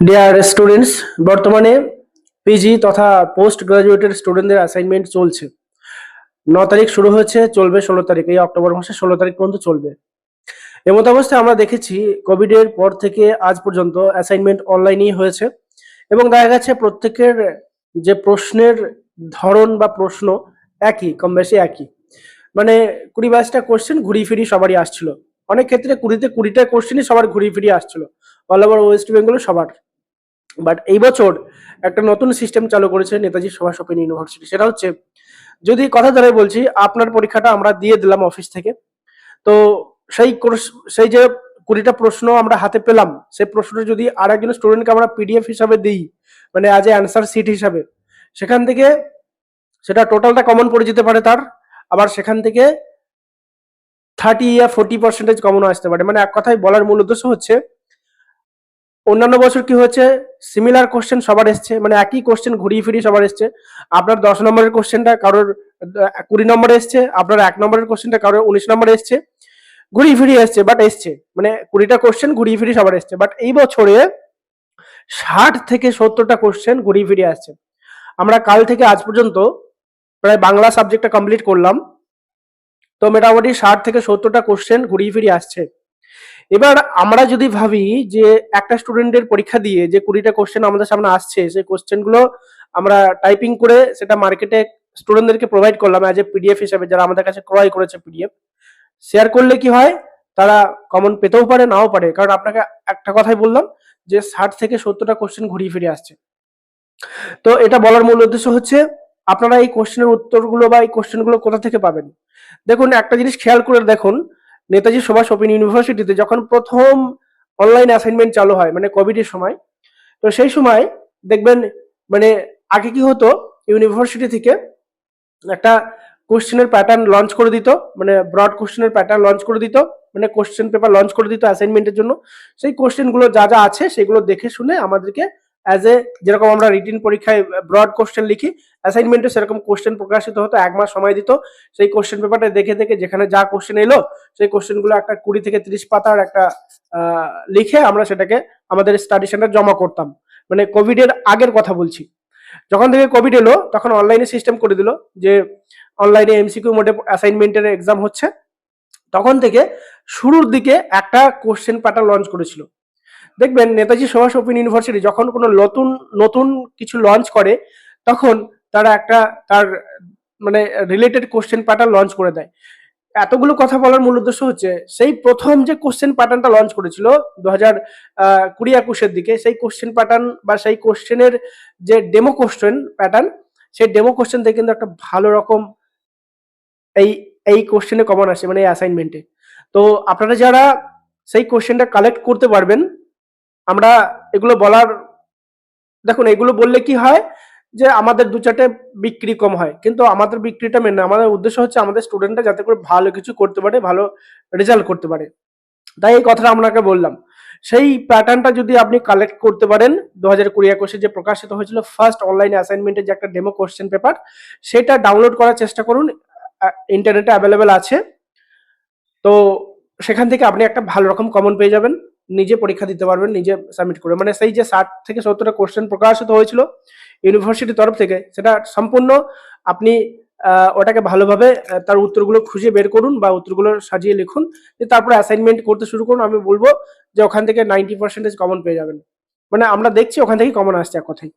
Deer students বর্তমানে PG তথা post graduated স্টুডেন্টদের অ্যাসাইনমেন্ট চলছে। ন তারিখ শুরু হয়েছে, চলবে ষোলো তারিখ, এই অক্টোবর মাসের ষোলো তারিখ পর্যন্ত চলবে। এমত অবস্থায় আমরা দেখেছি কোভিড এর পর থেকে আজ পর্যন্ত অ্যাসাইনমেন্ট অনলাইনেই হয়েছে এবং দেখা গেছে প্রত্যেকের যে প্রশ্নের ধরন বা প্রশ্ন একই, কম বেশি একই। মানে কুড়ি বাইশটা কোশ্চেন ঘুরিয়ে ফিরিয়ে সবারই আসছিল। অনেক ক্ষেত্রে কুড়িতে কুড়িটা কোশ্চেনই সবার ঘুরিয়ে ফিরিয়ে আসছিল। অল ওভার ওয়েস্ট বেঙ্গল সবার। বাট এই বছর একটা নতুন সিস্টেম চালু করেছে নেতাজি সুভাষ ওপেন ইউনিভার্সিটি। সেটা হচ্ছে, যদি কথা ধরে বলছি, আপনার পরীক্ষাটা আমরা দিয়ে দিলাম অফিস থেকে। তো সেই কোর্স- সেই যে কুড়িটা প্রশ্ন আমরা হাতে পেলাম সেই প্রশ্নটা যদি আর একজন স্টুডেন্টকে আমরা পিডিএফ হিসাবে দিই মানে আজ এ অ্যান্সার সিট হিসাবে, সেখান থেকে সেটা টোটালটা কমন পড়ে যেতে পারে তার, আবার সেখান থেকে থার্টি ইয়া ফোর্টি পার্সেন্টেজ কমনও আসতে পারে। মানে এক কথায় বলার মূল উদ্দেশ্য হচ্ছে অন্যান্য বছর কি হয়েছে? সিমিলার কোশ্চেন সবার এসছে মানে একই কোশ্চেন ঘুরিয়ে ফিরিয়ে সবার এসছে। আপনার দশ নম্বরের কোশ্চেনটা কারোর কুড়ি নম্বরে এসছে, আপনার এক নম্বরের কোশ্চেনটা কারোর উনিশ নম্বরে এসছে। ঘুরিয়ে ফিরিয়ে এসছে বাট এসছে। মানে কুড়িটা কোশ্চেন ঘুরিয়ে ফিরিয়ে সবার এসছে। বাট এই বছরে ষাট থেকে সত্তরটা কোশ্চেন ঘুরিয়ে ফিরিয়ে আসছে। আমরা কাল থেকে আজ পর্যন্ত প্রায় বাংলা সাবজেক্টটা কমপ্লিট করলাম। তো মোটামুটি ষাট থেকে সত্তরটা কোশ্চেন ঘুরিয়ে ফিরিয়ে আসছে। এবার আমরা যদি ভাবি যে একটা স্টুডেন্টের পরীক্ষা দিয়ে যে কুড়িটা কোশ্চেন আমাদের সামনে আসছে, সেই কোশ্চেনগুলো আমরা টাইপিং করে সেটা মার্কেটে স্টুডেন্টদেরকে প্রোভাইড করলাম অ্যাজ এ পিডিএফ হিসাবে, যারা আমাদের কাছে ক্রয় করেছে পিডিএফ শেয়ার করলে কি হয়? তারা কমন পেতেও পারে, নাও পারে। কারণ আপনাকে একটা কথাই বললাম যে ষাট থেকে সত্তরটা কোশ্চেন ঘুরিয়ে ফিরে আসছে। তো এটা বলার মূল উদ্দেশ্য হচ্ছে, আপনারা এই কোশ্চেনের উত্তরগুলো বা এই কোশ্চেনগুলো কোথা থেকে পাবেন? দেখুন, একটা জিনিস খেয়াল করে দেখুন নেতাজি সুভাষ ওপেন ইউনিভার্সিটিতে যখন প্রথম অনলাইন অ্যাসাইনমেন্ট চালু হয় মানে কোভিডের সময়, তো সেই সময় দেখবেন মানে আগে কি হতো ইউনিভার্সিটি থেকে একটা কোশ্চেনের প্যাটার্ন লঞ্চ করে দিত মানে ব্রড কোশ্চেনের প্যাটার্ন লঞ্চ করে দিত মানে কোশ্চেন পেপার লঞ্চ করে দিত অ্যাসাইনমেন্টের জন্য। সেই কোশ্চেনগুলো যা যা আছে, সেগুলো দেখে শুনে আমাদেরকে অ্যাজ এ যেরকম আমরা রিটিন পরীক্ষায় ব্রড কোশ্চেন লিখি অ্যাসাইনমেন্টে সেরকম কোশ্চেন প্রকাশিত হতো, এক মাস সময় দিত। সেই কোশ্চেন পেপারটা দেখে দেখে যেখানে যা কোশ্চেন এলো, সেই কোশ্চেনগুলো একটা কুড়ি থেকে তিরিশ পাতার একটা লিখে আমরা সেটাকে আমাদের স্টাডি সেন্টার জমা করতাম। মানে কোভিডের আগের কথা বলছি। যখন থেকে কোভিড এলো, তখন অনলাইনে সিস্টেম করে দিল যে অনলাইনে এমসিকিউ মোডে অ্যাসাইনমেন্টের এক্সাম হচ্ছে। তখন থেকে শুরুর দিকে একটা কোশ্চেন প্যাটার্ন লঞ্চ করেছিল। দেখবেন নেতাজি সুভাষ ওপেন ইউনিভার্সিটি যখন কোনো নতুন নতুন কিছু লঞ্চ করে, তখন তারা একটা তার মানে রিলেটেড কোশ্চেন প্যাটার্ন লঞ্চ করে দেয়। এতগুলো কথা বলার মূল উদ্দেশ্য হচ্ছে, সেই প্রথম যে কোশ্চেন প্যাটার্নটা লঞ্চ করেছিল দু হাজার কুড়ি একুশের দিকে, সেই কোশ্চেন প্যাটার্ন বা সেই কোশ্চেনের যে ডেমো কোশ্চেন প্যাটার্ন সেই ডেমো কোশ্চেন থেকে কিন্তু একটা ভালো রকম এই এই কোশ্চেনে কমন আসে মানে এই অ্যাসাইনমেন্টে তো আপনারা যারা সেই কোশ্চেনটা কালেক্ট করতে পারবেন আমরা এগুলো বলার, দেখুন, এগুলো বললে কি হয় যে আমাদের দু চারটে বিক্রি কম হয়। কিন্তু আমাদের বিক্রিটা মেন আমাদের উদ্দেশ্য হচ্ছে আমাদের স্টুডেন্টরা যাতে করে ভালো কিছু করতে পারে, ভালো রেজাল্ট করতে পারে। তাই এই কথাটা আপনাকে বললাম। সেই প্যাটার্নটা যদি আপনি কালেক্ট করতে পারেন দু হাজার কুড়ি একুশে যে প্রকাশিত হয়েছিল ফার্স্ট অনলাইন অ্যাসাইনমেন্টের যে একটা ডেমো কোশ্চেন পেপার সেটা ডাউনলোড করার চেষ্টা করুন ইন্টারনেটে অ্যাভেলেবেল আছে। তো সেখান থেকে আপনি একটা ভালো রকম কমন পেয়ে যাবেন। নিজে পরীক্ষা দিতে পারবেন, নিজে সাবমিট করে মানে সেই যে ষাট থেকে সত্তরটা কোশ্চেন প্রকাশিত হয়েছিল ইউনিভার্সিটির তরফ থেকে, সেটা সম্পূর্ণ আপনি ওটাকে ভালোভাবে তার উত্তরগুলো খুঁজে বের করুন বা উত্তরগুলো সাজিয়ে লিখুন। দিয়ে তারপরে অ্যাসাইনমেন্ট করতে শুরু করুন, আমি বলব যে ওখান থেকে নাইনটি পার্সেন্টেজ কমন পেয়ে যাবেন। মানে আমরা দেখছি ওখান থেকে কমন আসছে এক কথাই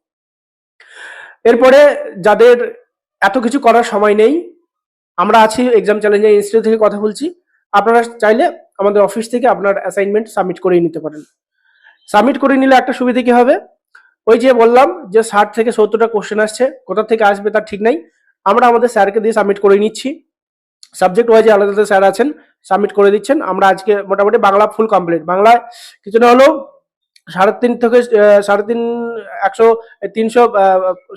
এরপরে যাদের এত কিছু করার সময় নেই, আমরা আছি এক্সাম চ্যালেঞ্জার ইনস্টিটিউট থেকে কথা বলছি। আপনারা চাইলে আমাদের অফিস থেকে আপনার অ্যাসাইনমেন্ট সাবমিট করিয়ে নিতে পারেন। সাবমিট করে নিলে একটা সুবিধা কি হবে? ওই যে বললাম যে ষাট থেকে সত্তরটা কোশ্চেন আসছে, কোথা থেকে আসবে তার ঠিক নাই। আমরা আমাদের স্যারকে দিয়ে সাবমিট করে নিচ্ছি। সাবজেক্ট ওয়াইজে আলাদা আলাদা স্যার আছেন সাবমিট করে দিচ্ছেন। আমরা আজকে মোটামুটি বাংলা ফুল কমপ্লিট বাংলায় কিছু না হলেও সাড়ে তিন থেকে সাড়ে তিন, একশো, তিনশো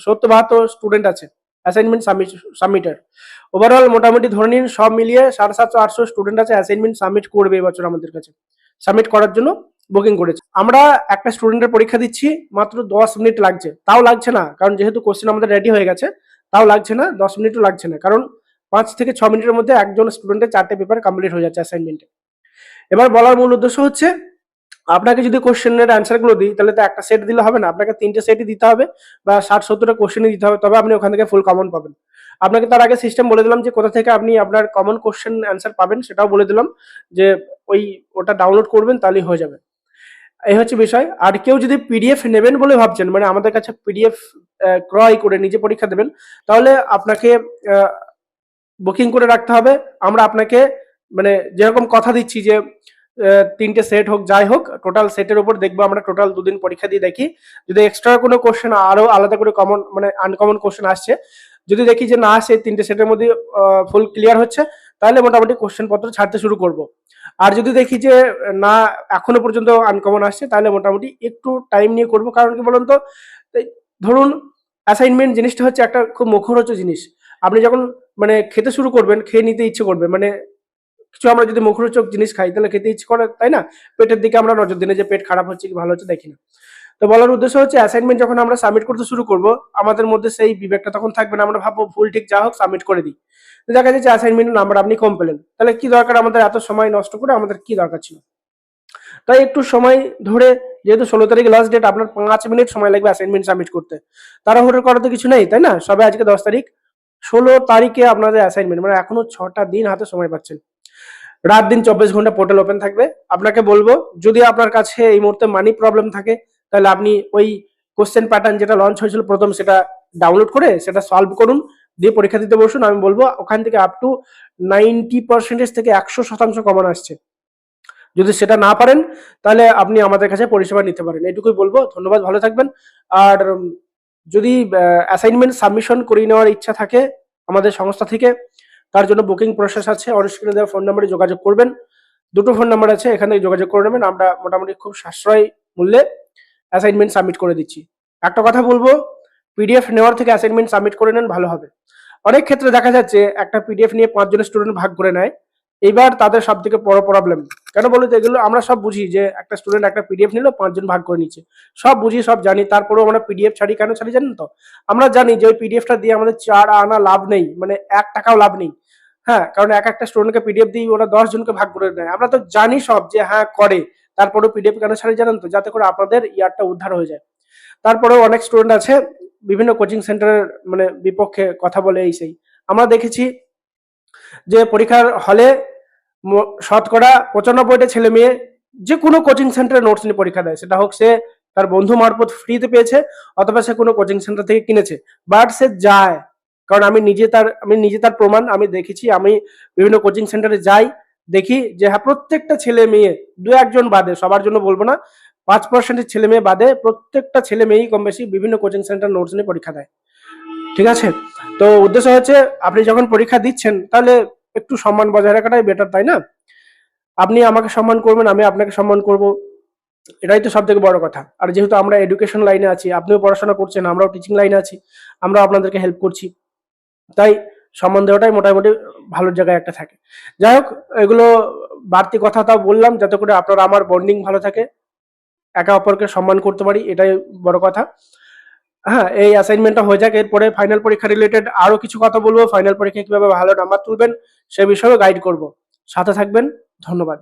সত্তর বাহাত্তর স্টুডেন্ট আছে। অ্যাসাইনমেন্ট সাবমিট সাবমিটার ওভারঅল মোটামুটি ধরে নিন, সব মিলিয়ে সাড়ে সাতশো, আটশো স্টুডেন্ট আছে অ্যাসাইনমেন্ট সাবমিট করবে এবছর আমাদের কাছে। সাবমিট করার জন্য বুকিং করেছে। আমরা একটা স্টুডেন্টের পরীক্ষা দিচ্ছি, মাত্র দশ মিনিট লাগছে। তাও লাগছে না, কারণ যেহেতু কোশ্চেন আমাদের রেডি হয়ে গেছে, তাও লাগছে না, দশ মিনিটও লাগছে না। কারণ পাঁচ থেকে ছ মিনিটের মধ্যে একজন স্টুডেন্টের চারটে পেপার কমপ্লিট হয়ে যাচ্ছে অ্যাসাইনমেন্টে এবার বলার মূল উদ্দেশ্য হচ্ছে আপনাকে যদি কোশ্চেনের অ্যান্সারগুলো দিই, তাহলে তো একটা সেট দিলে হবে না। আপনাকে তিনটে সেটই দিতে হবে বা ষাট সত্তরটা কোশ্চেনই দিতে হবে, তবে আপনি ওখান থেকে ফুল কমন পাবেন। আপনাকে তার আগে সিস্টেম বলে দিলাম যে কোথা থেকে আপনি আপনার কমন কোশ্চেন অ্যান্সার পাবেন, সেটাও বলে দিলাম যে ওই ওটা ডাউনলোড করবেন, তাহলেই হয়ে যাবে। এই হচ্ছে বিষয়। আর কেউ যদি পিডিএফ নেবেন বলে ভাবছেন মানে আমাদের কাছে পিডিএফ ক্রয় করে নিজে পরীক্ষা দেবেন, তাহলে আপনাকে বুকিং করে রাখতে হবে। আমরা আপনাকে মানে যেরকম কথা দিচ্ছি যে তিনটে সেট হোক, যাই হোক টোটাল সেটের উপর দেখব আমরা টোটাল দুদিন পরীক্ষা দিয়ে দেখি। যদি এক্সট্রা কোনো কোশ্চেন আরও আলাদা করে কমন মানে আনকমন কোশ্চেন আসছে, যদি দেখি যে না আসে তিনটে সেটের মধ্যে ফুল ক্লিয়ার হচ্ছে, তাহলে মোটামুটি কোশ্চেন পত্র ছাড়তে শুরু করব। আর যদি দেখি যে না, এখনও পর্যন্ত আনকমন আসছে, তাহলে মোটামুটি একটু টাইম নিয়ে করব। কারণ কি বলুন তো ধরুন অ্যাসাইনমেন্ট জিনিসটা হচ্ছে একটা খুব মুখরোচ জিনিস। আপনি যখন মানে খেতে শুরু করবেন, খেয়ে নিতে ইচ্ছে করবে মানে কিছু আমরা যদি মুখরোচক জিনিস খাই, তাহলে খেতে ইচ্ছে করে, তাই না? পেটের দিকে আমরা নজর দিনে যে পেট খারাপ হচ্ছে কি ভালো হচ্ছে, দেখি না। তো বলার উদ্দেশ্য হচ্ছে অ্যাসাইনমেন্ট যখন আমরা সাবমিট করতে শুরু করব, আমাদের মধ্যে সেই বিবেকটা তখন থাকবে না। আমরা ভাববো ভুল ঠিক যা হোক সাবমিট করে দিই। দেখা যাচ্ছে অ্যাসাইনমেন্ট নাম্বার আপনি কম পেলেন তাহলে কি দরকার? আমাদের এত সময় নষ্ট করে আমাদের কি দরকার ছিল? তাই একটু সময় ধরে, যেহেতু ষোলো তারিখ লাস্ট ডেট আপনার পাঁচ মিনিট সময় লাগবে অ্যাসাইনমেন্ট সাবমিট করতে। তাড়াহুড়ো করার তো কিছু নেই, তাই না? সবে আজকে দশ তারিখ। ষোলো তারিখে আপনাদের অ্যাসাইনমেন্ট মানে এখনও ছটা দিন হাতে সময় পাচ্ছেন। রাত দিন চব্বিশ ঘণ্টা পোর্টাল ওপেন থাকবে। আপনাকে বলব, যদি আপনার কাছে এই মুহূর্তে মানি প্রবলেম থাকে, তাহলে আপনি ওই কোশ্চেন প্যাটার্ন যেটা লঞ্চ হয়েছিল প্রথম সেটা ডাউনলোড করে সেটা সলভ করুন, দিয়ে পরীক্ষা দিতে বসুন। আমি বলব, ওখান থেকে আপ টু নাইনটি পার্সেন্টেজ থেকে একশো শতাংশ কমন আসছে। যদি সেটা না পারেন, তাহলে আপনি আমাদের কাছে পরিষেবা নিতে পারেন। এটুকুই বলব। ধন্যবাদ, ভালো থাকবেন। আর যদি অ্যাসাইনমেন্ট সাবমিশন করিয়ে নেওয়ার ইচ্ছা থাকে আমাদের সংস্থা থেকে তার জন্য বুকিং প্রসেস আছে। অনস্ক্রিনে দেওয়া ফোন নাম্বারে যোগাযোগ করবেন। দুটো ফোন নাম্বার আছে, এখানে যোগাযোগ করে নেবেন। আমরা মোটামুটি খুব সাশ্রয় মূল্যে অ্যাসাইনমেন্ট সাবমিট করে দিচ্ছি। একটা কথা বলব পিডিএফ নেওয়ার থেকে অ্যাসাইনমেন্ট সাবমিট করে নেন, ভালো হবে। অনেক ক্ষেত্রে দেখা যাচ্ছে, একটা পিডিএফ নিয়ে পাঁচজন স্টুডেন্ট ভাগ করে নেয়। এইবার তাদের সব থেকে বড় প্রবলেম কেন বলি তো, এগুলো আমরা সব বুঝি যে একটা স্টুডেন্ট একটা পিডিএফ নিল, পাঁচজন ভাগ করে নিচ্ছে। সব বুঝি, সব জানি। তারপরেও আমরা পিডিএফ ছাড়ি কেন ছাড়ি জানেন তো? আমরা জানি যে ওই পিডিএফটা দিয়ে আমাদের চার আনা লাভ নেই। মানে এক টাকাও লাভ নেই। হ্যাঁ কারণ এক একটা স্টুডেন্টকে পিডিএফ দিয়ে ওরা দশ জনকে ভাগ করে দেয়। আমরা তো জানি সব যে হ্যাঁ করে। তারপরেও পিডিএফ কেন ছাড়ি জানেন তো? যাতে করে আপনাদের ইয়ারটা উদ্ধার হয়ে যায়। তারপরেও অনেক স্টুডেন্ট আছে, বিভিন্ন কোচিং সেন্টারের মানে বিপক্ষে কথা বলে এই সেই। আমরা দেখেছি যে পরীক্ষার হলে শতকরা পঁচানব্বইটা ছেলে মেয়ে যে কোনো কোচিং সেন্টারে নোটস নিয়ে পরীক্ষা দেয়। সেটা হোক সে তার বন্ধু মারফত ফ্রিতে পেয়েছে, অথবা সে কোনো কোচিং সেন্টার থেকে কিনেছে। বাট সে যায়। কারণ আমি নিজে তার, আমি নিজে তার প্রমাণ আমি দেখেছি, আমি বিভিন্ন কোচিং সেন্টারে যাই, দেখি যে হ্যাঁ প্রত্যেকটা ছেলে মেয়ে, দু একজন বাদে, সবার জন্য বলব না, পাঁচ পার্সেন্টের ছেলে মেয়ে বাদে প্রত্যেকটা ছেলে মেয়েই কম বেশি বিভিন্ন কোচিং সেন্টার নোটস নিয়ে পরীক্ষা দেয়। ঠিক আছে? তো উদ্দেশ্য হচ্ছে, আপনি যখন পরীক্ষা দিচ্ছেন, তাহলে একটু সম্মান বজায় রাখাটাই বেটার তাই না? আপনি আমাকে সম্মান করবেন, আমি আপনাকে সম্মান করব, এটাই তো সব থেকে বড় কথা। আর যেহেতু আমরা এডুকেশন লাইনে আছি, আপনিও পড়াশোনা করছেন, আমরাও টিচিং লাইনে আছি আমরা আপনাদেরকে হেল্প করছি। তাই সম্মান দেওয়াটাই মোটামুটি ভালো জায়গায় একটা থাকে। যাই হোক, এগুলো বাড়তি কথা তাও বললাম যাতে করে আপনার আমার বন্ডিং ভালো থাকে। একে অপরকে সম্মান করতে পারি, এটাই বড় কথা। হ্যাঁ এই অ্যাসাইনমেন্টটা হয়ে যাক, এরপরে ফাইনাল পরীক্ষা রিলেটেড আরও কিছু কথা বলব। ফাইনাল পরীক্ষায় কীভাবে ভালো নাম্বার তুলবেন সে বিষয়েও গাইড করব। সাথে থাকবেন, ধন্যবাদ।